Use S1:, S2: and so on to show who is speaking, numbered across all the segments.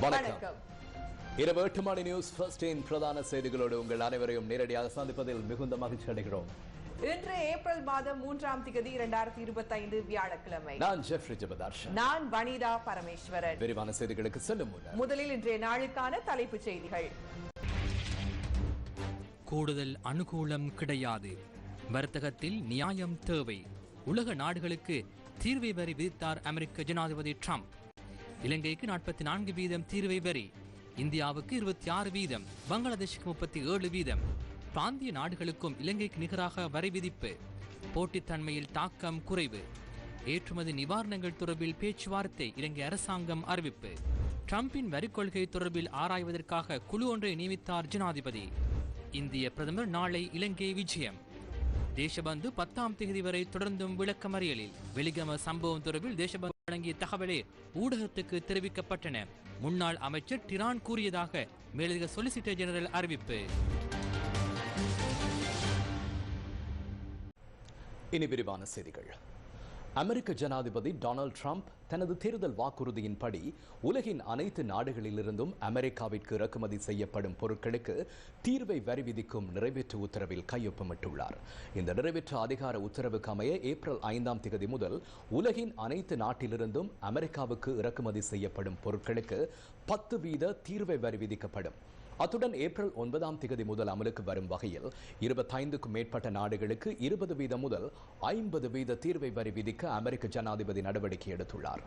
S1: வணக்கம். இரவு எட்டு மணி நியூஸ் ஃபர்ஸ்டின் பிரதான செய்திகளோடு உங்கள் அனைவரையும் நேரடியாக சந்திப்பதில் மிகுந்த மகிழ்ச்சி அடைகிறோம்.
S2: இன்று ஏப்ரல் மாதம் மூன்றாம் திகதி இரண்டாயிரத்தி இருபத்தைந்து வியாழக்கிழமை.
S1: நான் ஜெஃப்ரி ஜெபதார்ஷன்.
S2: நான் வனிதா பரமேஸ்வரன்.
S1: விரிவான செய்திகளுக்கு செல்லும் முன்னர்.
S2: முதலில் இன்றைய நாளுக்கான தலைப்புச் செய்திகள்.
S3: கூடுதல் அனுகூலம் கிடையாது. வர்த்தகத்தில் நியாயம் தேவை. உலக நாடுகளுக்கு தீர்வை வரி விதித்தார் அமெரிக்க ஜனாதிபதி ட்ரம்ப். இலங்கைக்கு நாற்பத்தி நான்கு வீதம் தீர்வை வரி இந்தியாவுக்கு இருபத்தி ஆறு வீதம் பங்களாதேஷுக்கு முப்பத்தி ஏழு வீதம். பிராந்திய நாடுகளுக்கும் இலங்கைக்கு நிகராக வரி விதிப்பு. போட்டித்தன்மையில் தாக்கம் குறைவு. ஏற்றுமதி நிவாரணங்கள் தொடர்பில் பேச்சுவார்த்தை இலங்கை அரசாங்கம் அறிவிப்பு. ட்ரம்பின் வரி கொள்கை தொடர்பில் ஆராய்வதற்காக குழு ஒன்றை நியமித்தார் ஜனாதிபதி. இந்திய பிரதமர் நாளை இலங்கை விஜயம். தேசபந்து பத்தாம் தேதி வரை தொடர்ந்தும் விளக்கமறியலில். வெளிகம சம்பவம் தொடர்பில் தேசபந்து வழங்கிய தகவலே ஊடகத்துக்கு தெரிவிக்கப்பட்டன. முன்னாள் அமைச்சர் டிரான் கூறியதாக மேலதிக சொலிசிட்டர் ஜெனரல் அறிவிப்பு.
S1: இனி விரிவான செய்திகள். அமெரிக்க ஜனாதிபதி டொனால்ட் ட்ரம்ப் தனது தேர்தல் வாக்குறுதியின்படி உலகின் அனைத்து நாடுகளிலிருந்தும் அமெரிக்காவிற்கு இறக்குமதி செய்யப்படும் பொருட்களுக்கு தீர்வை வரி விதிக்கும் நிறைவேற்று உத்தரவில் கையொப்பமிட்டுள்ளார். இந்த நிறைவேற்று அதிகார உத்தரவுக்கு அமைய ஏப்ரல் ஐந்தாம் தேதி முதல் உலகின் அனைத்து நாட்டிலிருந்தும் அமெரிக்காவுக்கு இறக்குமதி செய்யப்படும் பொருட்களுக்கு பத்து வீத தீர்வை வரி விதிக்கப்படும். அத்துடன் ஏப்ரல் ஒன்பதாம் திகதி முதல் அமலுக்கு வரும் வகையில் இருபத்தைந்துக்கும் மேற்பட்ட நாடுகளுக்கு இருபது வீதம் முதல் ஐம்பது வீத தீர்வை வரி விதிக்க அமெரிக்க ஜனாதிபதி நடவடிக்கை எடுத்துள்ளார்.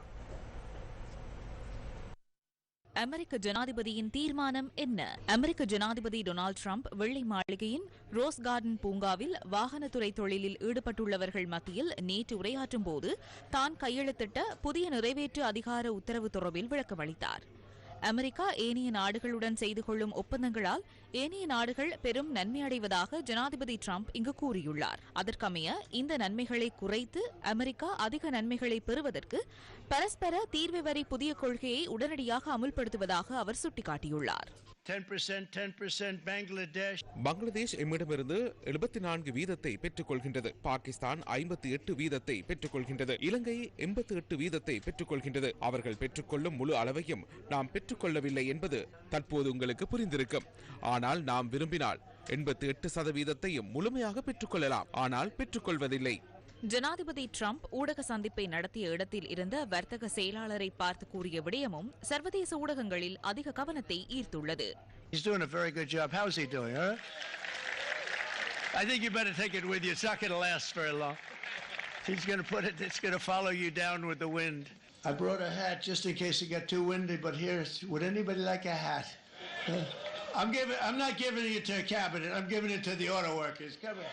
S4: அமெரிக்க ஜனாதிபதியின் தீர்மானம் என்ன? அமெரிக்க ஜனாதிபதி டொனால்டு ட்ரம்ப் வெள்ளை மாளிகையின் ரோஸ் கார்டன் பூங்காவில் வாகனத்துறை தொழிலில் ஈடுபட்டுள்ளவர்கள் மத்தியில் நேற்று உரையாற்றும் போது தான் கையெழுத்திட்ட புதிய நிறைவேற்று அதிகார உத்தரவு தொடர்பில் விளக்கமளித்தார். அமெரிக்கா ஏனைய நாடுகளுடன் செய்து கொள்ளும் ஒப்பந்தங்களால் ஏனைய நாடுகள் பெரும் நன்மை அடைவதாக ஜனாதிபதி ட்ரம்ப் இங்கு கூறியுள்ளார். அதற்கமைய இந்த நன்மைகளை குறைத்து அமெரிக்கா அதிக நன்மைகளை பெறுவதற்கு பரஸ்பர தீர்வு வரி புதிய கொள்கையை உடனடியாக அமுல்படுத்துவதாக அவர் சுட்டிக்காட்டியுள்ளார்.
S5: 10%, 10% Bangladesh.
S6: பங்களாதேஷ் எம்மிடமிருந்து எழுபத்தி நான்கு வீதத்தை பெற்றுக்கொள்கின்றது பாகிஸ்தான் ஐம்பத்தி எட்டு வீதத்தை பெற்றுக்கொள்கின்றது இலங்கை எண்பத்தி எட்டு வீதத்தை பெற்றுக்கொள்கின்றது அவர்கள் பெற்றுக்கொள்ளும் முழு அளவையும் நாம் பெற்றுக்கொள்ளவில்லை என்பது தற்போது உங்களுக்கு புரிந்திருக்கும். ஆனால் நாம் விரும்பினால் எண்பத்தி எட்டு சதவீதத்தையும் முழுமையாக பெற்றுக்கொள்ளலாம் ஆனால் பெற்றுக்கொள்வதில்லை
S4: ஜனாதிபதி ட்ரம்ப் ஊடக சந்திப்பை நடத்திய இடத்தில் இருந்த வர்த்தக செயலாளரை பார்த்து கூறிய விடயமும் சர்வதேச ஊடகங்களில் அதிக கவனத்தை ஈர்த்துள்ளது
S5: He's doing a very good job. How's he doing, huh? I think you better take it with you. It's not going to last very long. He's going to put it, it's going to follow you down with the wind. I brought a hat just in case it got too windy, but here, would anybody like a hat? Huh? I'm giving, I'm not giving it to a cabinet. I'm giving it to the auto workers. Come here.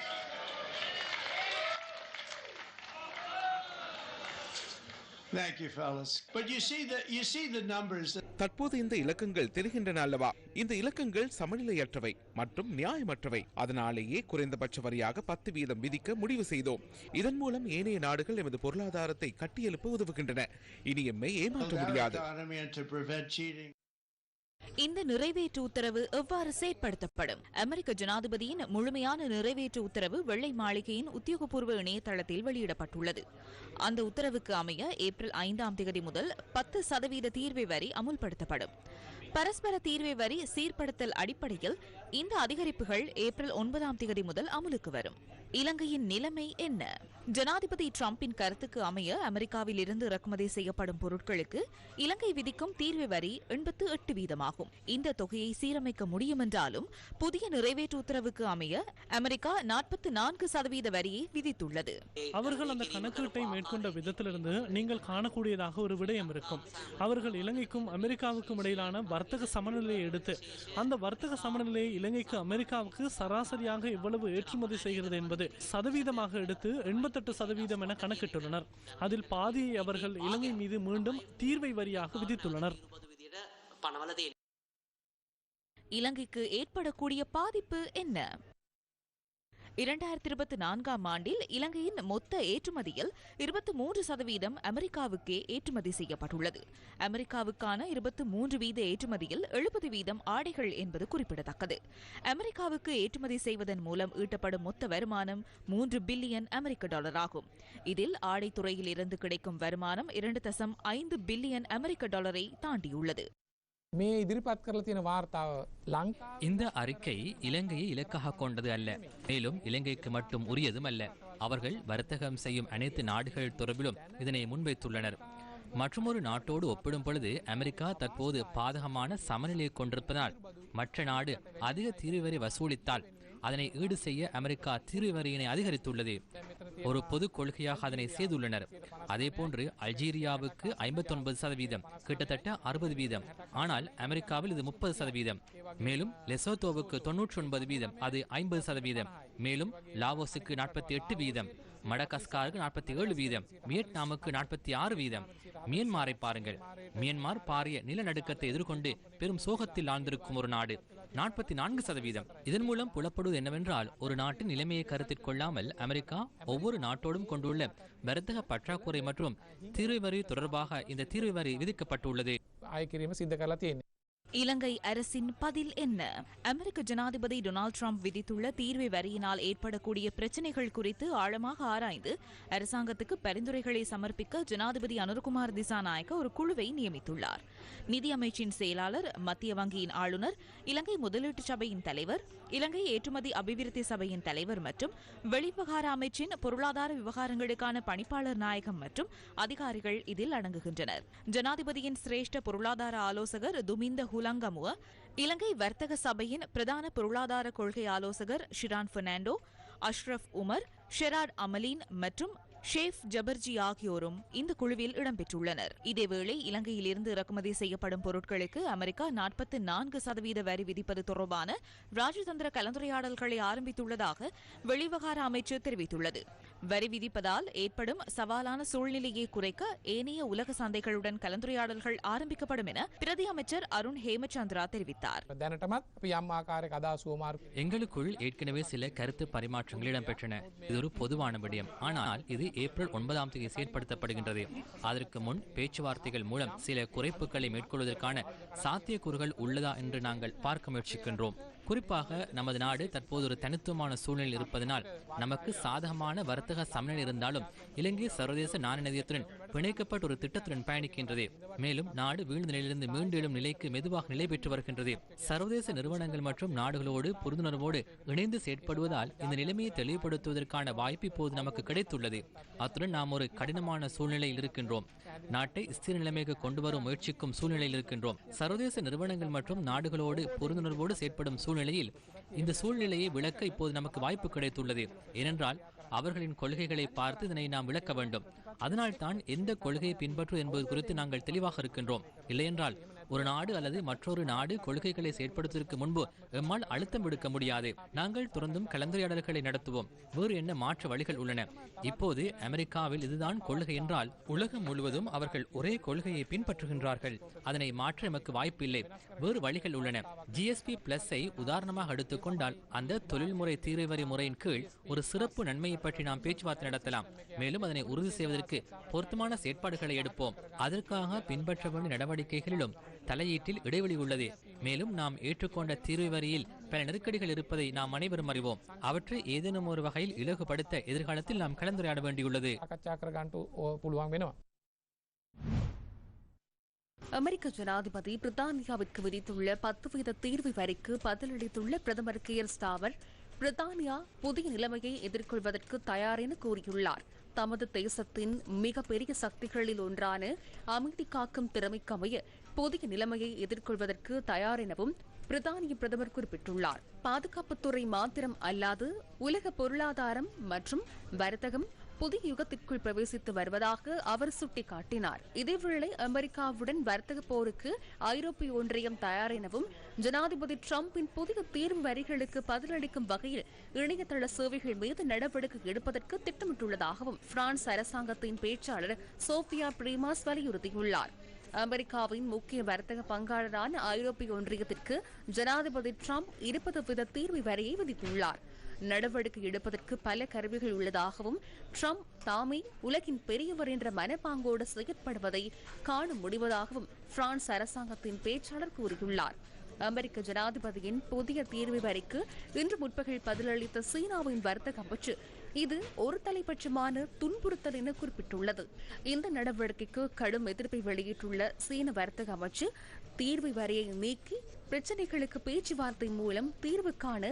S5: Thank you, fellas. But you see the, you see the numbers.
S6: தற்போது இந்த இலக்கங்கள் தெரிகின்றன அல்லவா இந்த இலக்கங்கள் சமநிலையற்றவை மற்றும் நியாயமற்றவை அதனாலேயே குறைந்தபட்ச வரியாக பத்து வீதம் விதிக்க முடிவு செய்தோம் இதன் மூலம் ஏனைய நாடுகள் எமது பொருளாதாரத்தை கட்டியெழுப்ப உதவுகின்றன இனி எம்மை ஏமாற்ற முடியாது
S4: இந்த நிறைவேற்று உத்தரவு எவ்வாறு செயற்படுத்தப்படும்? அமெரிக்க ஜனாதிபதியின் முழுமையான நிறைவேற்று உத்தரவு வெள்ளை மாளிகையின் உத்தியோகபூர்வ இணையதளத்தில் வெளியிடப்பட்டுள்ளது. அந்த உத்தரவுக்கு அமைய ஏப்ரல் ஐந்தாம் தேதி முதல் பத்து சதவீத தீர்வை வரி அமுல்படுத்தப்படும். பரஸ்பர தீர்வை வரி சீர்படுத்தல் அடிப்படையில் இந்த அதிகரிப்புகள் ஏப்ரல் ஒன்பதாம் தேதி முதல் அமலுக்கு வரும். இலங்கையின் நிலைமை என்ன? ஜனாதிபதி டிரம்பின் கருத்துக்கு அமைய அமெரிக்காவில் இருந்து இறக்குமதி செய்யப்படும் பொருட்களுக்கு இலங்கை விதிக்கும் தீர்வு வரி எண்பத்து எட்டு வீதமாகும். இந்த தொகையை சீரமைக்க முடியும் என்றாலும் புதிய நிறைவேற்று உத்தரவுக்கு அமைய அமெரிக்கா நாற்பத்தி நான்கு சதவீத வரியை விதித்துள்ளது.
S7: அவர்கள் அந்த கணக்கீட்டை மேற்கொண்ட விதத்திலிருந்து நீங்கள் காணக்கூடியதாக ஒரு விடயம் இருக்கும். அவர்கள் இலங்கைக்கும் அமெரிக்காவுக்கும் இடையிலான வர்த்தக சமநிலையை எடுத்து அந்த வர்த்தக சமநிலையை இலங்கைக்கு அமெரிக்காவுக்கு சராசரியாக எவ்வளவு ஏற்றுமதி செய்கிறது என்பது சதவீதமாக எடுத்து எண்பத்தெட்டு சதவீதம் என கணக்கிட்டுள்ளனர். அதில் பாதியை அவர்கள் இலங்கை மீது மீண்டும் தீர்வை வரியாக விதித்துள்ளனர்.
S4: இலங்கைக்கு ஏற்படக்கூடிய பாதிப்பு என்ன? இரண்டாயிரத்தி இருபத்தி நான்காம் ஆண்டில் இலங்கையின் மொத்த ஏற்றுமதியில் இருபத்தி மூன்று சதவீதம் அமெரிக்காவுக்கே ஏற்றுமதி செய்யப்பட்டுள்ளது. அமெரிக்காவுக்கான இருபத்தி மூன்று வீத ஏற்றுமதியில் எழுபது வீதம் ஆடைகள் என்பது குறிப்பிடத்தக்கது. அமெரிக்காவுக்கு ஏற்றுமதி செய்வதன் மூலம் ஈட்டப்படும் மொத்த வருமானம் மூன்று பில்லியன் அமெரிக்க டாலர் ஆகும். இதில் ஆடைத்துறையில் இருந்து கிடைக்கும் வருமானம் இரண்டு தசம் ஐந்து பில்லியன் அமெரிக்க டாலரை தாண்டியுள்ளது.
S8: මේ ඉදිරිපත් කරලා තියෙන වාර්තාව ලංකා
S3: இந்த அறிக்கை இலங்கையை இலக்காக கொண்டது அல்ல மேலும் இலங்கைக்கு மட்டும் உரியதும் அல்ல அவர்கள் வர்த்தகம் செய்யும் அனைத்து நாடுகள் தொடர்பிலும் இதனை முன்வைத்துள்ளனர் மற்றொரு நாட்டோடு ஒப்பிடும் பொழுது அமெரிக்கா தற்போது பாதகமான சமநிலையை கொண்டிருப்பதால் மற்ற நாடு அதிக தீர்வு வரி வசூலித்தால் அதனை ஈடு செய்ய அமெரிக்கா திருவரியினை அதிகரித்துள்ளது. ஒரு பொது கொள்கையாக அதனை செய்துள்ளனர். அதே போன்று அல்ஜீரியாவுக்கு ஐம்பத்தி ஒன்பது சதவீதம் கிட்டத்தட்ட அறுபது வீதம். ஆனால் அமெரிக்காவில் இது முப்பது சதவீதம். மேலும் லெசோத்தோவுக்கு தொன்னூற்றி ஒன்பது வீதம் அது ஐம்பது சதவீதம். மேலும் லாவோஸுக்கு நாற்பத்தி எட்டு வீதம். மடகஸ்காருக்கு நாற்பத்தி ஏழு வீதம் வியட்நாமுக்கு நாற்பத்தி ஆறு வீதம். மியன்மாரை பாருங்கள். மியன்மார் பாரிய நிலநடுக்கத்தை எதிர்கொண்டு பெரும் சோகத்தில் ஆழ்ந்திருக்கும் ஒரு நாடு. நாற்பத்தி நான்கு சதவீதம். இதன் மூலம் புலப்படுவது என்னவென்றால் ஒரு நாட்டின் நிலைமையை கருத்தில் கொள்ளாமல் அமெரிக்கா ஒவ்வொரு நாட்டோடும் கொண்டுள்ள வர்த்தக பற்றாக்குறை மற்றும் தீர்வு வரி தொடர்பாக இந்த தீர்வு வரி விதிக்கப்பட்டுள்ளது
S4: இலங்கை அரசின் பதில் என்ன? அமெரிக்க ஜனாதிபதி டொனால்டு டிரம்ப் விதித்துள்ள தீர்வை வரியினால் ஏற்படக்கூடிய பிரச்சினைகள் குறித்து ஆழமாக ஆராய்ந்து அரசாங்கத்துக்கு பரிந்துரைகளை சமர்ப்பிக்க ஜனாதிபதி அனுர்குமார் திசாநாயக்க ஒரு குழுவை நியமித்துள்ளார். நிதி செயலாளர் மத்திய வங்கியின் ஆளுநர் இலங்கை முதலீட்டு சபையின் தலைவர் இலங்கை ஏற்றுமதி அபிவிருத்தி சபையின் தலைவர் மற்றும் வெளிவிவகார அமைச்சின் பொருளாதார விவகாரங்களுக்கான பணிப்பாளர் நாயகம் மற்றும் அதிகாரிகள் இதில் அடங்குகின்றனர். ஜனாதிபதியின் சிரேஷ்ட பொருளாதார ஆலோசகர் துமிந்த ஹுல் ஹுலங்கமுவ இலங்கை வர்த்தக சபையின் பிரதான பொருளாதார கொள்கை ஆலோசகர் ஷிரான் பெர்னாண்டோ அஷ்ரஃப் உமர் ஷெராட் அமலீன் மற்றும் ஷேஃப் ஜபர்ஜி ஆகியோரும் இந்த குழுவில் இடம்பெற்றுள்ளனர். இதேவேளை இலங்கையிலிருந்து இறக்குமதி செய்யப்படும் பொருட்களுக்கு அமெரிக்கா நாற்பத்தி நான்கு சதவீத வரி விதிப்பது தொடர்பான ராஜதந்திர கலந்துரையாடல்களை ஆரம்பித்துள்ளதாக வெளிவகார அமைச்சர் தெரிவித்துள்ளது. வரி விதிப்பதால் ஏற்படும் சவாலான சூழ்நிலையை குறைக்க ஏனைய உலக சந்தைகளுடன் கலந்துரையாடல்கள் ஆரம்பிக்கப்படும் என பிரதி அமைச்சர் அருண் ஹேமச்சந்திரா தெரிவித்தார்.
S3: எங்களுக்குள் ஏற்கனவே சில கருத்து பரிமாற்றங்கள் இடம்பெற்றன. இது ஒரு பொதுவான விடயம். ஆனால் இது ஏப்ரல் ஒன்பதாம் தேதி செயற்படுத்தப்படுகின்றது. அதற்கு முன் பேச்சுவார்த்தைகள் மூலம் சில குறைப்புகளை மேற்கொள்வதற்கான சாத்தியக்கூறுகள் உள்ளதா என்று நாங்கள் பார்க்க முயற்சிக்கின்றோம். குறிப்பாக நமது நாடு தற்போது ஒரு தனித்துவமான சூழ்நிலையில் இருப்பதனால் நமக்கு சாதகமான வர்த்தக சமநிலை இருந்தாலும் இலங்கை சர்வதேச நாணய நிதியத்துடன் பிணைக்கப்பட்ட ஒரு திட்டத்துடன் பயணிக்கின்றது. மேலும் நாடு வீழ்ந்த நிலையிலிருந்து மீண்டு எழும் நிலைக்கு மெதுவாக நிலை பெற்று வருகின்றது. சர்வதேச நிறுவனங்கள் மற்றும் நாடுகளோடு புரிந்துணர்வோடு இணைந்து செயற்படுவதால் இந்த நிலைமையை தெளிவுபடுத்துவதற்கான வாய்ப்பு இப்போது நமக்கு கிடைத்துள்ளது. அத்துடன் நாம் ஒரு கடினமான சூழ்நிலையில் இருக்கின்றோம். நாட்டை ஸ்திர நிலைமைக்கு கொண்டு வரும் முயற்சிக்கும் சூழ்நிலையில் இருக்கின்றோம். சர்வதேச நிறுவனங்கள் மற்றும் நாடுகளோடு புரிந்துணர்வோடு செயற்படும் சூழ்நிலையில் இந்த சூழ்நிலையை விளக்க இப்போது நமக்கு வாய்ப்பு கிடைத்துள்ளது. ஏனென்றால் அவர்களின் கொள்கைகளை பார்த்து இதனை நாம் விளக்க வேண்டும். அதனால்தான் எந்த கொள்கையை பின்பற்று என்பது குறித்து நாங்கள் தெளிவாக இருக்கின்றோம். இல்லையென்றால் ஒரு நாடு அல்லது மற்றொரு நாடு கொள்கைகளை செயற்படுத்துவதற்கு முன்பு எம்மால் அழுத்தம் விடுக்க முடியாது. நாங்கள் தொடர்ந்தும் கலந்துரையாடல்களை நடத்துவோம். வேறு என்ன மாற்று வழிகள் உள்ளன? இப்போது அமெரிக்காவில் இதுதான் கொள்கை என்றால் உலகம் முழுவதும் அவர்கள் ஒரே கொள்கையை பின்பற்றுகின்றார்கள். அதனை மாற்ற எமக்கு வாய்ப்பில்லை. வேறு வழிகள் உள்ளன. ஜிஎஸ்பி பிளஸை உதாரணமாக எடுத்துக்கொண்டால் அந்த தொழில்முறை தீர்வு வரி முறையின் கீழ் ஒரு சிறப்பு நன்மையை பற்றி நாம் பேச்சுவார்த்தை நடத்தலாம். மேலும் அதனை உறுதி செய்வதற்கு பொருத்தமான செயற்பாடுகளை எடுப்போம். அதற்காக பின்பற்ற வேண்டிய நடவடிக்கைகளிலும் தலையீட்டில் இடைவெளி உள்ளது. மேலும் நாம் ஏற்றுக்கொண்ட தீர்வு வரியில் பல நெருக்கடிகள் இருப்பதை நாம் அனைவரும் அறிவோம். அவற்றை ஏதேனும் ஒரு வகையில் இலகுபடுத்த எதிர்காலத்தில் நாம் கலந்துரையாட வேண்டியுள்ளது.
S9: அமெரிக்க ஜனாதிபதி பிரித்தானியாவிற்கு விதித்துள்ள பத்து வீத தீர்வு வரிக்கு பதிலளித்துள்ள பிரதமர் கியர் ஸ்டாவர் பிரித்தானியா புதிய நிலைமையை எதிர்கொள்வதற்கு தயார் என கூறியுள்ளார். தமது தேசத்தின் மிகப்பெரிய சக்திகளில் ஒன்றான அமைதி காக்கும் திறமைக்கமைய புதிய நிலைமையை எதிர்கொள்வதற்கு தயார் எனவும் பிரித்தானிய பிரதமர் குறிப்பிட்டுள்ளார். பாதுகாப்புத்துறை மாத்திரம் அல்லாது உலக பொருளாதாரம் மற்றும் வர்த்தகம் புதிய யுகத்திற்குள் பிரவேசித்து வருவதாக அவர் சுட்டிக்காட்டினார். இதேவேளை அமெரிக்காவுடன் வர்த்தக போருக்கு ஐரோப்பிய ஒன்றியம் தயார் எனவும் ஜனாதிபதி டிரம்பின் புதிய தீர்வு வரிகளுக்கு பதிலளிக்கும் வகையில் இணையதள சேவைகள் மீது நடவடிக்கை எடுப்பதற்கு திட்டமிட்டுள்ளதாகவும் பிரான்ஸ் அரசாங்கத்தின் பேச்சாளர் சோபியா பிரீமாஸ் வலியுறுத்தியுள்ளார். அமெரிக்காவின் முக்கிய வர்த்தக பங்காளரான ஐரோப்பிய ஒன்றியத்திற்கு ஜனாதிபதி டிரம்ப் இருபது வித தீர்வு வரையை விதித்துள்ளார். நடவடிக்கை எடுப்பதற்கு பல கருவிகள் உள்ளதாகவும் டிரம்ப் தாமே உலகின் பெரியவர் என்ற மனப்பாங்கோடு செயற்படுவதை காண முடிவதாகவும் பிரான்ஸ் அரசாங்கத்தின் பேச்சாளர் கூறியுள்ளார். அமெரிக்க ஜனாதிபதியின் புதிய தீர்வு வரைக்கு இன்று முற்பகல் பதிலளித்த சீனாவின் வர்த்தக அமைச்சு இது ஒரு தலைபட்சமான துன்புறுத்தல் என குறிப்பிட்டுள்ளது. இந்த நடவடிக்கைக்கு கடும் எதிர்ப்பை வெளியிட்டுள்ள சீன வர்த்தக அமைச்சு தீர்வு வரையை நீக்கி பிரச்சினைகளுக்கு பேச்சுவார்த்தை மூலம் தீர்வு காண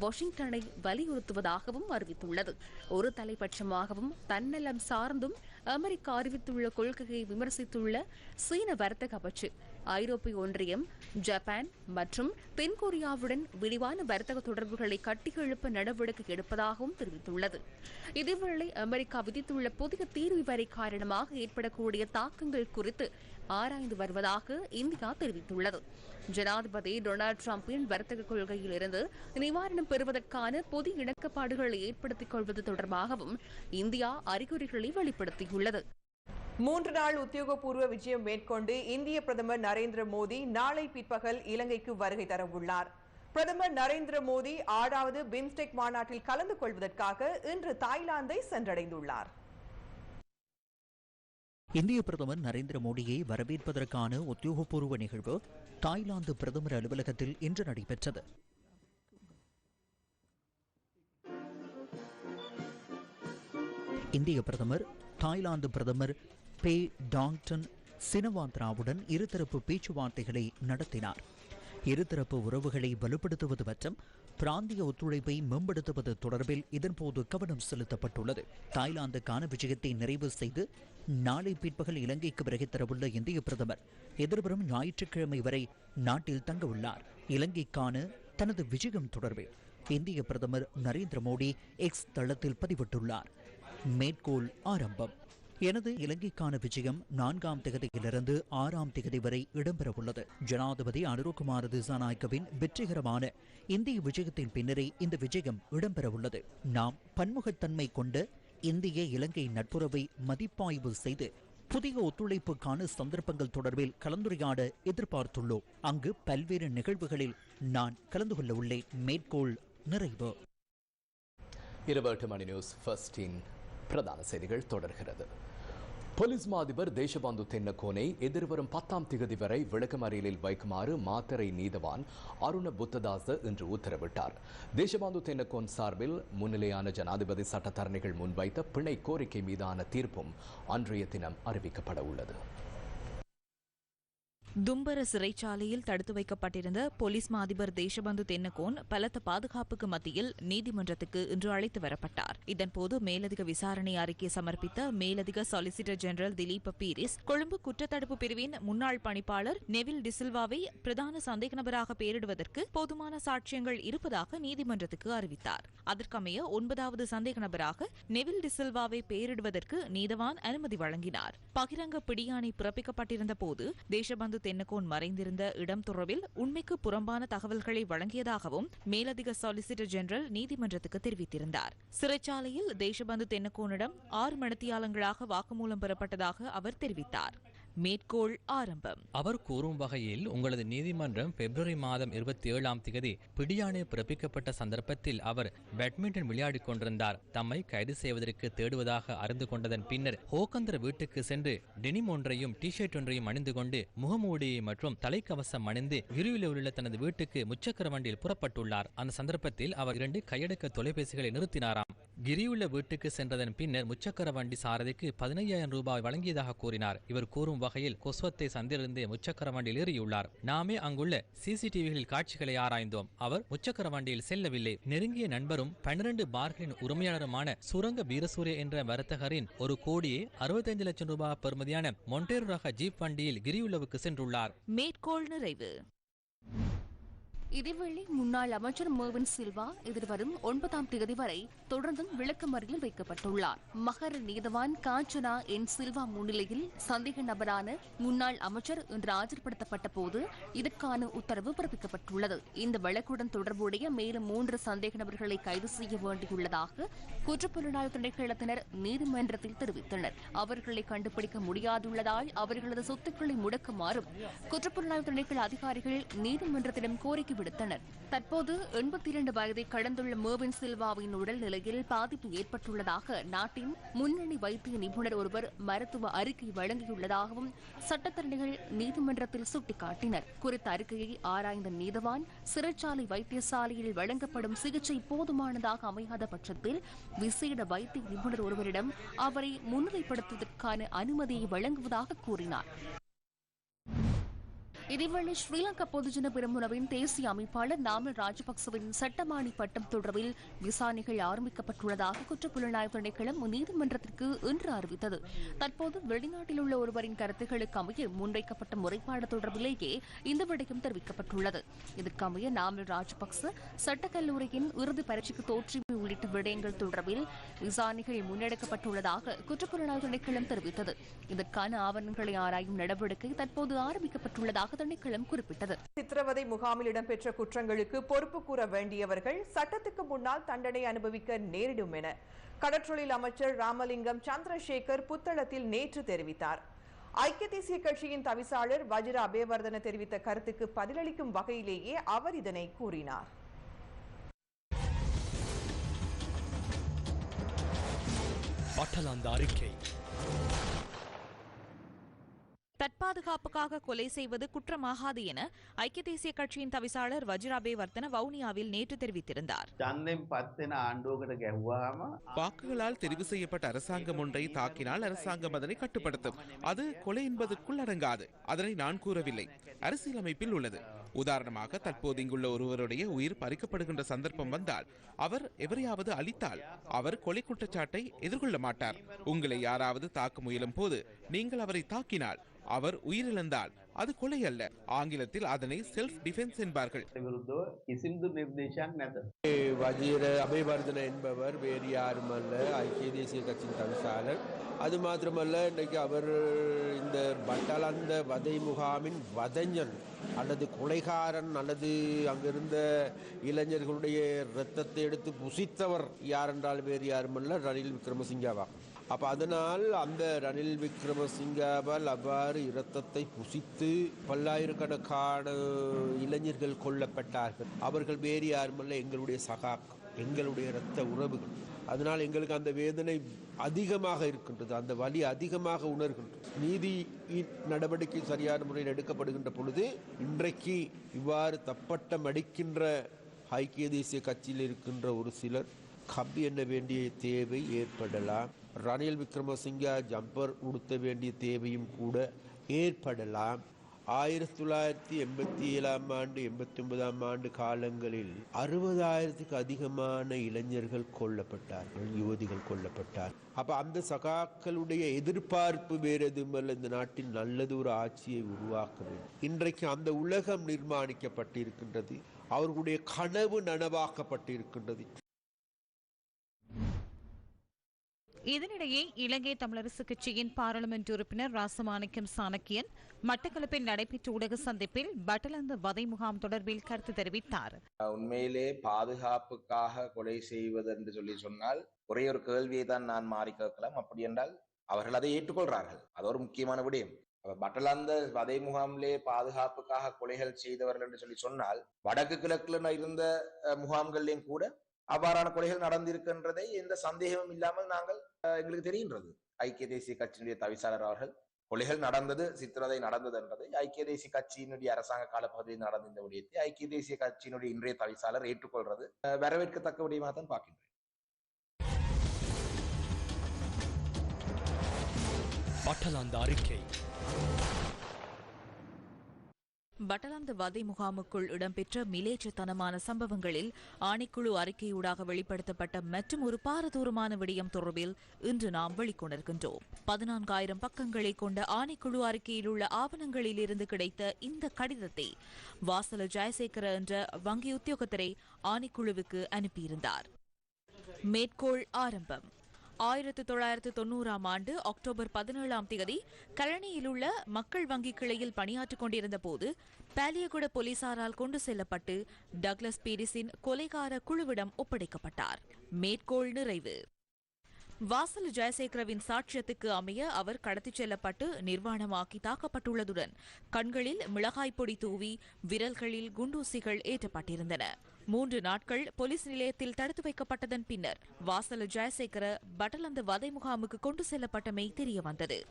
S9: வாஷிங்டனை வலியுறுத்துவதாகவும் அறிவித்துள்ளது. ஒரு தலைபட்சமாகவும் தன்னலம் சார்ந்தும் அமெரிக்கா அறிவித்துள்ள கொள்கையை விமர்சித்துள்ள சீன வர்த்தக அமைச்சு ஐரோப்பிய ஒன்றியம் ஜப்பான் மற்றும் தென்கொரியாவுடன் விரிவான வர்த்தக தொடர்புகளை கட்டியெழுப்ப நடவடிக்கை எடுப்பதாகவும் தெரிவித்துள்ளது. இதேவேளை அமெரிக்கா விதித்துள்ள புதிய தீர்வு வரை காரணமாக ஏற்படக்கூடிய தாக்கங்கள் குறித்து ஆராய்ந்து வருவதாக இந்தியா தெரிவித்துள்ளது. ஜனாதிபதி டொனால்டு டிரம்பின் வர்த்தக கொள்கையில் இருந்து நிவாரணம் பெறுவதற்கான புதிய இணக்கப்பாடுகளை ஏற்படுத்திக் கொள்வது தொடர்பாகவும் இந்தியா அறிகுறிகளை வெளிப்படுத்தியுள்ளது.
S2: மூன்று நாள் உத்தியோகபூர்வ விஜயம் மேற்கொண்டு இந்திய பிரதமர் நரேந்திர மோடி நாளை பிற்பகல் இலங்கைக்கு வருகை தரவுள்ளார். பிரதமர் நரேந்திர மோடி ஆறாவது பிம்ஸ்டெக் மாநாட்டில் கலந்து கொள்வதற்காக இன்று தாய்லாந்தை சென்றடைந்துள்ளார்.
S10: இந்திய பிரதமர் நரேந்திர மோடியை வரவேற்பதற்கான உத்தியோகபூர்வ நிகழ்வு தாய்லாந்து பிரதமர் அலுவலகத்தில் இன்று நடைபெற்றது. இந்திய பிரதமர் தாய்லாந்து பிரதமர் பே டாங்டன் சினவாந்திராவுடன் இருதரப்பு பேச்சுவார்த்தைகளை நடத்தினார். இருதரப்பு உறவுகளை வலுப்படுத்துவது மற்றும் பிராந்திய ஒத்துழைப்பை மேம்படுத்துவது தொடர்பில் இதன்போது கவனம் செலுத்தப்பட்டுள்ளது. தாய்லாந்துக்கான விஜயத்தை நிறைவு செய்து நாளை பிற்பகல் இலங்கைக்கு வருகை தரவுள்ள இந்திய பிரதமர் எதிர்வரும் ஞாயிற்றுக்கிழமை வரை நாட்டில் தங்கவுள்ளார் இலங்கைக்கான தனது விஜயம் தொடர்பில் இந்திய பிரதமர் நரேந்திர மோடி எக்ஸ் தளத்தில் பதிவிட்டுள்ளார். மேற்கோள் ஆரம்பம். எனது இலங்கைக்கான விஜயம் நான்காம் திகதியிலிருந்து ஆறாம் திகதி வரை இடம்பெறவுள்ளது. ஜனாதிபதி அனுருகுமார் திசாநாயக்கவின் வெற்றிகரமான இந்திய விஜயத்தின் பின்னரே இந்த விஜயம் இடம்பெறவுள்ளது. நாம் பன்முகத்தன்மை கொண்ட இந்திய இலங்கை நட்புறவை மதிப்பாய்வு செய்து புதிய ஒத்துழைப்புக்கான சந்தர்ப்பங்கள் தொடர்பில் கலந்துரையாட எதிர்பார்த்துள்ளோம். அங்கு பல்வேறு நிகழ்வுகளில் நான் கலந்து கொள்ள உள்ளேன். மேற்கோள் நிறைவு.
S1: இருபட்டு மணி நியூஸ் ஃபர்ஸ்டின் பிரதான செய்திகள் தொடர்கிறது. போலீஸ் மாதிபர் தேசபாந்து தென்னகோனை எதிர்வரும் பத்தாம் திகதி வரை விளக்கமறியலில் வைக்குமாறு மாத்தரை நீதவான் அருண புத்ததாச இன்று உத்தரவிட்டார். தேசபாந்து தென்னகோன் சார்பில் முன்னிலையான ஜனாதிபதி சட்டத்தரணிகள் முன்வைத்த பிணை கோரிக்கை மீதான தீர்ப்பும் அன்றைய தினம் அறிவிக்கப்பட உள்ளது.
S4: தும்பர சிறைச்சாலையில் தடுத்து வைக்கப்பட்டிருந்த போலீஸ் மா அதிபர் தேசபந்து தென்னகோன் பலத்த பாதுகாப்புக்கு மத்தியில் நீதிமன்றத்துக்கு இன்று அழைத்து வரப்பட்டார். இதன்போது மேலதிக விசாரணை அறிக்கை சமர்ப்பித்த மேலதிக சாலிசிட்டர் ஜெனரல் திலீப் பீரிஸ் கொழும்பு குற்றத்தடுப்பு பிரிவின் முன்னாள் பணிப்பாளர் நெவில் டிசில்வாவை பிரதான சந்தேக நபராக பெயரிடுவதற்கு போதுமான சாட்சியங்கள் இருப்பதாக நீதிமன்றத்துக்கு அறிவித்தார். அதற்கமைய ஒன்பதாவது சந்தேக நபராக நெவில் டிசில்வாவை பெயரிடுவதற்கு நீதவான் அனுமதி வழங்கினார். பகிரங்க பிடியாணை பிறப்பிக்கப்பட்டிருந்த போது தேசபந்து தென்னகோன் மறைந்திருந்த இடம் தொடர்பில் உண்மைக்கு புறம்பான தகவல்களை வழங்கியதாகவும் மேலதிக சாலிசிட்டர் ஜெனரல் நீதிமன்றத்துக்கு தெரிவித்திருந்தார். சிறைச்சாலையில் தேசபந்து தென்னகோனிடம் ஆறு மணித்தியாலங்களாக வாக்குமூலம் பெறப்பட்டதாக அவர் தெரிவித்தார். மேற்கோள் ஆரம்பம்.
S3: அவர் கூறும் வகையில் உங்களது நீதிமன்றம் பிப்ரவரி மாதம் இருபத்தி ஏழாம் தேதி பிடியாணை பிறப்பிக்கப்பட்ட சந்தர்ப்பத்தில் அவர் பேட்மிண்டன் விளையாடிக் கொண்டிருந்தார். தம்மை கைது செய்வதற்கு தேடுவதாக அறிந்து கொண்டதன் பின்னர் ஹோகந்தர் வீட்டுக்கு சென்று டெனிம் ஒன்றையும் டி ஷர்ட் ஒன்றையும் அணிந்து கொண்டு முகமூடியை மற்றும் தலைக்கவசம் அணிந்து கிரியில் உள்ள தனது வீட்டுக்கு முச்சக்கர வண்டியில் புறப்பட்டுள்ளார். அந்த சந்தர்ப்பத்தில் அவர் இரண்டு கையடக்க தொலைபேசிகளை நிறுத்தினாராம். கிரியுள்ள வீட்டுக்கு சென்றதன் பின்னர் முச்சக்கர வண்டி சாரதிக்கு பதினையாயிரம் ரூபாய் வழங்கியதாக கூறினார். இவர் கூறும் வகையில் கொஸ்வத்தை சந்திலிருந்தே முச்சக்கர வண்டியில் ஏறியுள்ளார். நாமே அங்குள்ள சிசிடிவிகளில் காட்சிகளை ஆராய்ந்தோம். அவர் முச்சக்கர வண்டியில் செல்லவில்லை. நெருங்கிய நண்பரும் பன்னிரண்டு பார்களின் உரிமையாளருமான சுரங்க வீரசூரிய என்ற வர்த்தகரின் ஒரு கோடியே அறுபத்தைந்து லட்சம் ரூபாய் பெறுமதியான மொண்டேரு ரக ஜீப் வண்டியில் கிரியுள்ளவுக்கு சென்றுள்ளார்.
S4: மேற்கோள் நிறைவு.
S9: இதேவேளை முன்னாள் அமைச்சர் மோவின் சில்வா எதிர்வரும் ஒன்பதாம் தேதி வரை தொடர்ந்தும் விளக்கமறியல் வைக்கப்பட்டுள்ளார். மகர நீதவான் காஞ்சனா என் சில்வா முன்னிலையில் சந்தேக நபரான முன்னாள் அமைச்சர் இன்று ஆஜர்படுத்தப்பட்ட போது இதற்கான உத்தரவு பிறப்பிக்கப்பட்டுள்ளது. இந்த வழக்குடன் தொடர்புடைய மேலும் மூன்று சந்தேக நபர்களை கைது செய்ய வேண்டியுள்ளதாக குற்றப்புலனாய்வு திணைக்களத்தினர் நீதிமன்றத்தில் தெரிவித்தனர். அவர்களை கண்டுபிடிக்க முடியாதுள்ளதால் அவர்களது சொத்துக்களை முடக்குமாறும் குற்றப்புலனாய்வு திணைக்கள அதிகாரிகள் நீதிமன்றத்திடம் கோரிக்கை விடுத்தனர் தற்போது எண்பத்தி இரண்டு வயதை கடந்துள்ள மேவின் சில்வாவின் உடல் நிலையில் பாதிப்பு ஏற்பட்டுள்ளதாக நாட்டின் முன்னணி வைத்திய நிபுணர் ஒருவர் மருத்துவ அறிக்கை வழங்கியுள்ளதாகவும் சட்டத்தரணிகள் நீதிமன்றத்தில் சுட்டிக்காட்டினர். குறித்த அறிக்கையை ஆராய்ந்த நீதவான் சிறைச்சாலை வைத்தியசாலையில் வழங்கப்படும் சிகிச்சை போதுமானதாக அமையாத பட்சத்தில் விசேட வைத்திய நிபுணர் ஒருவரிடம் அவரை முன்னிலைப்படுத்துவதற்கான அனுமதியை வழங்குவதாக கூறினார். இதேவேளை ஸ்ரீலங்கா பொதுஜன பெருமுனவின் தேசிய அமைப்பாளர் நாமல் ராஜபக்சவின் சட்டமானி பட்டம் தொடர்பில் விசாரணைகள் ஆரம்பிக்கப்பட்டுள்ளதாக குற்றப்புலனாய்வு திணைக்களம் நீதிமன்றத்திற்கு இன்று அறிவித்தது. தற்போது வெளிநாட்டில் உள்ள ஒருவரின் கருத்துக்களுக்கு அமைய முன்வைக்கப்பட்ட முறைப்பாடு தொடர்பிலேயே இந்த விடயம் தெரிவிக்கப்பட்டுள்ளது. இதற்கமைய நாமல் ராஜபக்ச சட்டக்கல்லூரியின் இறுதி பரீட்சைக்கு தோற்றுமை உள்ளிட்ட விடயங்கள் தொடர்பில் விசாரணைகள் முன்னெடுக்கப்பட்டுள்ளதாக குற்றப்புலனாய்வு திணைக்களம் தெரிவித்தது. இதற்கான ஆவணங்களை ஆராயும் நடவடிக்கை தற்போது ஆரம்பிக்கப்பட்டுள்ளதாக திணைக்களம் குறிப்பிட்டது.
S2: சித்திரவதை முகாமில் இடம்பெற்ற குற்றங்களுக்கு பொறுப்பு கூற வேண்டியவர்கள் சட்டத்துக்கு முன்னால் தண்டனை அனுபவிக்க நேரிடும் என கடற்றொழில் அமைச்சர் ராமலிங்கம் சந்திரசேகர் புத்தளத்தில் நேற்று தெரிவித்தார். ஐக்கிய தேசிய கட்சியின் தவிசாளர் வஜிர அபேவர்தன தெரிவித்த கருத்துக்கு பதிலளிக்கும் வகையிலேயே அவர் இதனை கூறினார்.
S11: அறிக்கை.
S4: தற்பாதுகாப்புக்காக கொலை செய்வது குற்றமாகாது என ஐக்கிய தேசிய கட்சியின் தவிசாளர் வஜ்ராபே வர்த்தன வவுனியாவில் நேற்று தெரிவித்திருந்தார்.
S6: வாக்குகளால் தெரிவு செய்யப்பட்ட அரசாங்கம் ஒன்றை தாக்கினால் அரசாங்கம் அதனை கட்டுப்படுத்தும் அது கொலை என்பதுக்குள் அடங்காது அதனை நான் கூறவில்லை அரசியலமைப்பில் உள்ளது உதாரணமாக தற்போது இங்குள்ள ஒருவருடைய உயிர் பறிக்கப்படுகின்ற சந்தர்ப்பம் வந்தால் அவர் எவரையாவது அளித்தால் அவர் கொலை குற்றச்சாட்டை எதிர்கொள்ள மாட்டார் உங்களை யாராவது தாக்க முயலும் போது நீங்கள் அவரை தாக்கினால் அவர் உயிரிழந்தால் அது கொலை அல்ல. ஆங்கிலத்தில் அதனை செல்ஃப் டிஃபென்ஸ் என்பார்கள்.
S12: வஜீர அபிவர்தன என்பவர் வேறு யாரும் அல்ல ஐக்கிய தேசிய கட்சியின் தவிசாளர் அது மாத்திரமல்ல இன்றைக்கு அவர் இந்த பட்டலந்த வதை முகாமின் வதஞ்சன் அல்லது கொலைகாரன் அல்லது அங்கிருந்த இளைஞர்களுடைய இரத்தத்தை எடுத்து புசித்தவர் யாரென்றால் வேறு யாருமல்ல ரணில் விக்ரமசிங்காவாகும் அப்போ அதனால் அந்த ரணில் விக்ரமசிங்காவால் அவ்வாறு இரத்தத்தை புசித்து பல்லாயிரக்கணக்கான இளைஞர்கள் கொல்லப்பட்டார்கள். அவர்கள் வேறு யாருமல்ல எங்களுடைய சகாக்கள் எங்களுடைய இரத்த உறவுகள். அதனால் எங்களுக்கு அந்த வேதனை அதிகமாக இருக்கின்றது அந்த வலி அதிகமாக உணர்கின்றது. நீதி நடவடிக்கை சரியான முறையில் எடுக்கப்படுகின்ற பொழுது இன்றைக்கு இவ்வாறு தப்பட்டம் அடிக்கின்ற ஐக்கிய தேசிய கட்சியில் இருக்கின்ற ஒரு சிலர் கம்பி எண்ண வேண்டிய தேவை ஏற்படலாம். ரணில் விக்ரமசிங்கா ஜம்பர் உடுத்த வேண்டிய தேவையும் கூட ஏற்படலாம். ஆயிரத்தி தொள்ளாயிரத்தி எண்பத்தி ஏழாம் ஆண்டு எண்பத்தி ஒன்பதாம் ஆண்டு காலங்களில் அறுபதாயிரத்துக்கு அதிகமான இளைஞர்கள் கொல்லப்பட்டார்கள் யுவதிகள் கொல்லப்பட்டார். அப்ப அந்த சகாக்களுடைய எதிர்பார்ப்பு வேறு எதுவுமல்ல இந்த நாட்டில் நல்லது ஒரு ஆட்சியை உருவாக்க வேண்டும். இன்றைக்கு அந்த உலகம் நிர்மாணிக்கப்பட்டிருக்கின்றது அவர்களுடைய கனவு நனவாக்கப்பட்டிருக்கின்றது.
S4: இதனிடையே இலங்கை தமிழரசு கட்சியின் பாராளுமன்ற உறுப்பினர் ராசமாணிக்கம் சாணக்கியன் மட்டக்களப்பில் நடைபெற்ற ஊடக சந்திப்பில் பட்டலந்து வதை முகாம் தொடர்பில் கருத்து தெரிவித்தார்.
S13: உண்மையிலே பாதுகாப்புக்காக கொலை செய்வது என்று சொல்லி சொன்னால் ஒரே ஒரு கேள்வியை தான் நான் மாறி கேட்கலாம். அப்படி என்றால் அவர்கள் அதை ஏற்றுக்கொள்றார்கள் அது ஒரு முக்கியமான விடயம். பட்டலாந்த வதை முகாமிலே பாதுகாப்புக்காக கொலைகள் செய்தவர்கள் என்று சொல்லி சொன்னால் வடக்கு கிழக்குல இருந்த முகாம்கள்லயும் கூட அவ்வாறான கொலைகள் நடந்திருக்கின்றதை எந்த சந்தேகமும் இல்லாமல் நாங்கள் எங்களுக்கு தெரிகின்றது. ஐக்கிய தேசிய கட்சியினுடைய தவிசாளர் அவர்கள் கொலைகள் நடந்தது சித்திரதை நடந்தது என்பதை ஐக்கிய தேசிய கட்சியினுடைய அரசாங்க காலப்பகுதியில் நடந்த இந்த விடயத்தை ஐக்கிய தேசிய கட்சியினுடைய இன்றைய தவிசாளர் ஏற்றுக்கொள்றது வரவேற்கத்தக்க விடயமாக தான் பார்க்கின்றேன்.
S11: பட்டலாந்த அறிக்கை.
S4: பட்டலாந்து வதை முகாமுக்குள் இடம்பெற்ற மிலேச்சத்தனமான சம்பவங்களில் ஆணைக்குழு அறிக்கையூடாக வெளிப்படுத்தப்பட்ட மற்றும் ஒரு பாரதூரமான விடயம் தொடர்பில் இன்று நாம் வெளிக்கொணர்கின்றோம். பதினான்காயிரம் பக்கங்களை கொண்ட ஆணைக்குழு அறிக்கையில் உள்ள ஆவணங்களில் இருந்து கிடைத்த இந்த கடிதத்தை வாசல ஜெயசேகர என்ற வங்கி உத்தியோகத்தரை ஆணைக்குழுவுக்கு அனுப்பியிருந்தார். மேற்கோள் ஆரம்பம். ஆயிரத்து தொள்ளாயிரத்து தொன்னூறாம் ஆண்டு அக்டோபர் பதினேழாம் தேதி கழனியில் உள்ள மக்கள் வங்கி கிளையில் பணியாற்றிக் கொண்டிருந்த போது பாலியகுட போலீசாரால் கொண்டு செல்லப்பட்டு டக்ளஸ் பீரிஸின் கொலைகார குழுவிடம் ஒப்படைக்கப்பட்டார். மேற்கோள் நிறைவு. வாசல் ஜெயசேகரவின் சாட்சியத்துக்கு அமைய அவர் கடத்திச் செல்லப்பட்டு நிர்வாணமாக்கி தாக்கப்பட்டுள்ளதுடன் கண்களில் மிளகாய் பொடி தூவி விரல்களில் குண்டூசிகள் ஏற்றப்பட்டிருந்தன. மூன்று நாட்கள் போலீஸ் நிலையத்தில் தடுத்து வைக்கப்பட்டதன் பின்னர் வாசல ஜெயசேகர பட்டலந்த வதை முகாமுக்கு கொண்டு செல்லப்பட்டமை தெரியவந்தது.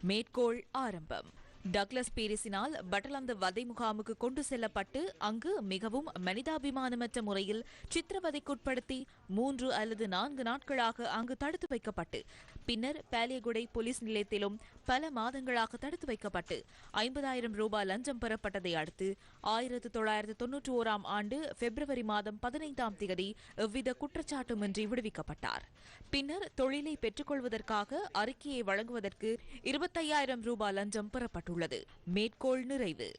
S4: மேற்கோள் ஆரம்பம். டக்ளஸ் பீரிஸினால் பட்டலந்த வதை முகாமுக்கு கொண்டு செல்லப்பட்டு அங்கு மிகவும் மனிதாபிமானமற்ற முறையில் சித்திரவதைக்குட்படுத்தி மூன்று அல்லது நான்கு நாட்களாக அங்கு தடுத்து வைக்கப்பட்டு பின்னர் பாலியகுடை போலீஸ் நிலையத்திலும் பல மாதங்களாக தடுத்து வைக்கப்பட்டு ஐம்பதாயிரம் ரூபாய் லஞ்சம் பெறப்பட்டதை அடுத்து ஆயிரத்து தொள்ளாயிரத்து தொன்னூற்றி ஓராம் ஆண்டு பிப்ரவரி மாதம் பதினைந்தாம் தேதி எவ்வித குற்றச்சாட்டுமின்றி விடுவிக்கப்பட்டார். பின்னர் தொழிலை பெற்றுக்கொள்வதற்காக அறிக்கையை வழங்குவதற்கு இருபத்தையாயிரம் ரூபாய் லஞ்சம் பெறப்பட்டுள்ளது மேற்கோள் நிறைவு.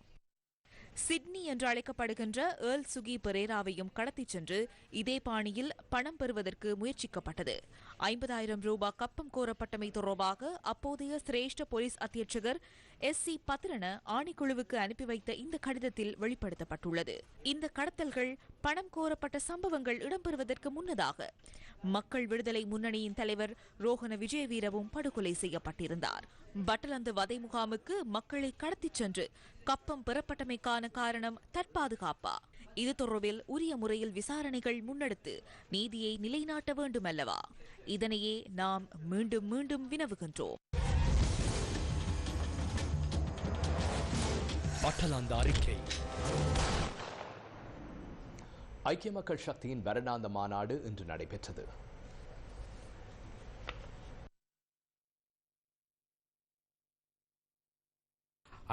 S4: சிட்னி என்று அழைக்கப்படுகின்ற ஏர்ல் சுகி பெரேராவையும் கடத்திச் சென்று இதே பாணியில் பணம் பெறுவதற்கு முயற்சிக்கப்பட்டது. ஐம்பதாயிரம் ரூபாய் கப்பம் கோரப்பட்டமை தொடர்பாக அப்போதைய சிரேஷ்ட போலீஸ் அத்தியட்சகர் எஸ் சி பத்ரன ஆணைக்குழுவுக்கு அனுப்பி வைத்த இந்த கடிதத்தில் வெளிப்படுத்தப்பட்டுள்ளது. இந்த கடத்தல்கள் பணம் கோரப்பட்ட சம்பவங்கள் இடம்பெறுவதற்கு முன்னதாக மக்கள் விடுதலை முன்னணியின் தலைவர் ரோஹன விஜயவீரவும் படுகொலை செய்யப்பட்டிருந்தார். பட்டலந்து வதை முகாமுக்கு மக்களை கடத்திச் சென்று கப்பம் பெறப்பட்டமைக்கான காரணம் தற்பாதுகாப்பா? இது தொடர்பில் உரிய முறையில் விசாரணைகள் முன்னெடுத்து நீதியை நிலைநாட்ட வேண்டுமல்லவா? இதனையே நாம் மீண்டும் மீண்டும் வினவுகின்றோம்.
S11: பட்டலாந்த அறிக்கை
S1: ஐக்கிய மக்கள் சக்தியின் வருடாந்த மாநாடு இன்று நடைபெற்றது.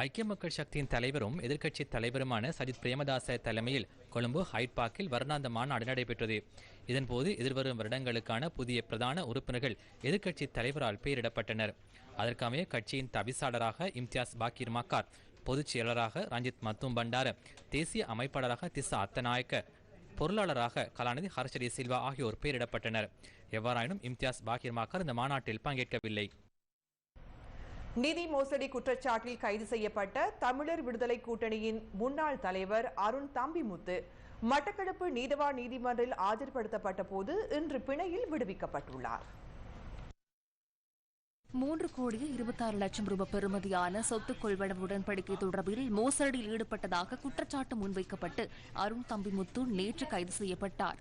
S3: ஐக்கிய மக்கள் சக்தியின் தலைவரும் எதிர்க்கட்சி தலைவருமான சஜித் பிரேமதாச தலைமையில் கொழும்பு ஹைட் பார்க்கில் வருடாந்த மாநாடு நடைபெற்றது. இதன்போது எதிர்வரும் வருடங்களுக்கான புதிய பிரதான உறுப்பினர்கள் எதிர்க்கட்சி தலைவரால் பெயரிடப்பட்டனர். அதற்கமைய கட்சியின் தவிசாளராக இம்தியாஸ் பாக்கீர் மக்கார் பொதுச் செயலராக ரஞ்சித் மத்தும் பண்டார தேசிய அமைப்பாளராக திசா அத்தநாயக்க பொருளாளராக கலாநிதி ஹர்ஷடி சில்வா ஆகியோர் பெயரிடப்பட்டனர். எவ்வாறாயினும் இம்தியாஸ் பாகிர்மாக்கர் இந்த மாநாட்டில் பங்கேற்கவில்லை.
S2: நிதி மோசடி குற்றச்சாட்டில் கைது செய்யப்பட்ட தமிழர் விடுதலை கூட்டணியின் முன்னாள் தலைவர் அருண் தம்பிமுத்து மட்டக்களப்பு நீதவா நீதிமன்றில் ஆஜர்படுத்தப்பட்ட போது இன்று பிணையில் விடுவிக்கப்பட்டுள்ளார்.
S9: மூன்று கோடியே இருபத்தாறு லட்சம் ரூபாய் பெறுமதியான சொத்து கொள்வனவு உடன்படிக்கை தொடர்பில் மோசடியில் ஈடுபட்டதாக குற்றச்சாட்டு முன்வைக்கப்பட்டு அருண் தம்பிமுத்து நேற்று கைது செய்யப்பட்டார்.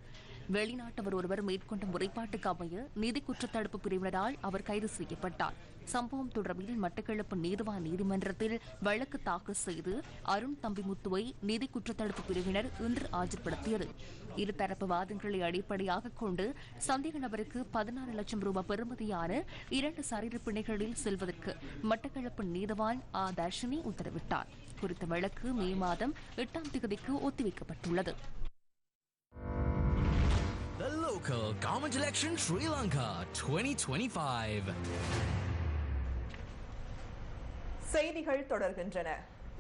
S9: வெளிநாட்டவர் ஒருவர் மேற்கொண்ட முறைப்பாட்டுக்கு அமைய நிதி குற்றத்தடுப்பு பிரிவினரால் அவர் கைது செய்யப்பட்டார். சம்பவம் தொடர்பில் மட்டக்களப்பு நீதிவான் நீதிமன்றத்தில் வழக்கு தாக்கல் செய்து அருண் தம்பிமுத்துவை நிதி குற்றத்தடுப்பு பிரிவினர் இன்று ஆஜர்படுத்தியது. இருதரப்பு வாதங்களை அடிப்படையாக கொண்டு சந்தேக நபருக்கு பதினாறு லட்சம் ரூபாய் பெறுமதியான இரண்டு சரீர பிணைகளில் செல்வதற்கு மட்டக்களப்பு நீதவான் ஆ. தர்ஷினி உத்தரவிட்டார். குறித்த வழக்கு மே மாதம் எட்டாம் தேதிக்கு ஒத்திவைக்கப்பட்டுள்ளது.
S14: Local government election Sri Lanka 2025.
S2: செய்திகள் தொடர்கின்றன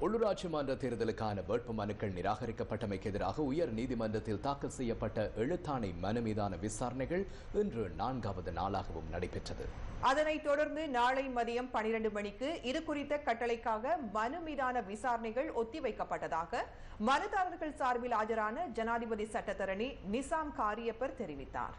S1: உள்ளூராட்சி மன்ற தேர்தலுக்கான வேட்பு மனுக்கள் நிராகரிக்கப்பட்டமைக்கு எதிராக உயர் நீதிமன்றத்தில் தாக்கல் செய்யப்பட்ட எழுத்தாணை மனு மீதான விசாரணைகள் இன்று நான்காவது நாளாகவும் நடைபெற்றது.
S2: அதனைத் தொடர்ந்து நாளை மதியம் பனிரெண்டு மணிக்கு இது குறித்த கட்டளைக்காக மனு மீதான விசாரணைகள் ஒத்திவைக்கப்பட்டதாக மனுதாரர்கள் சார்பில் ஆஜரான ஜனாதிபதி சட்டத்தரணி நிசாம் காரியப்பர் தெரிவித்தார்.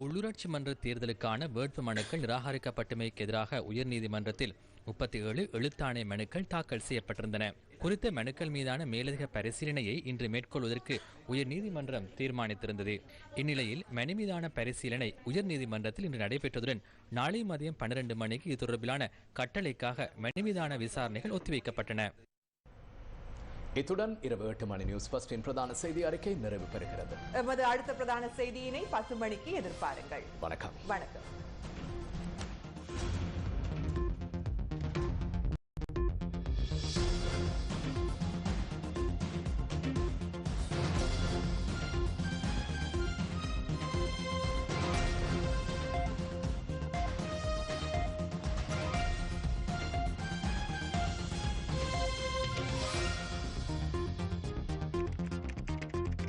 S3: உள்ளூராட்சி மன்ற தேர்தலுக்கான வேட்பு மனுக்கள் நிராகரிக்கப்பட்டமைக்கு எதிராக உயர்நீதிமன்றத்தில் முப்பத்தி ஏழு எழுத்தாணை மனுக்கள் தாக்கல் செய்யப்பட்டிருந்தன. குறித்த மனுக்கள் மீதான மேலதிக பரிசீலனையை இன்று மேற்கொள்வதற்கு உயர்நீதிமன்றம் தீர்மானித்திருந்தது. இந்நிலையில் மனு மீதான பரிசீலனை உயர்நீதிமன்றத்தில் இன்று நடைபெற்றதுடன் நாளை மதியம் பன்னிரண்டு மணிக்கு இது தொடர்பிலான கட்டளைக்காக மனு மீதான விசாரணைகள் ஒத்திவைக்கப்பட்டன.
S1: இத்துடன் இரவு எட்டு மணி நியூஸ் ஃபர்ஸ்டின் பிரதான செய்தி அறிக்கை நிறைவு பெறுகிறது.
S2: எமது அடுத்த பிரதான செய்தியினை பத்து மணிக்கு எதிர்பாருங்கள்.
S1: வணக்கம்.
S2: வணக்கம்.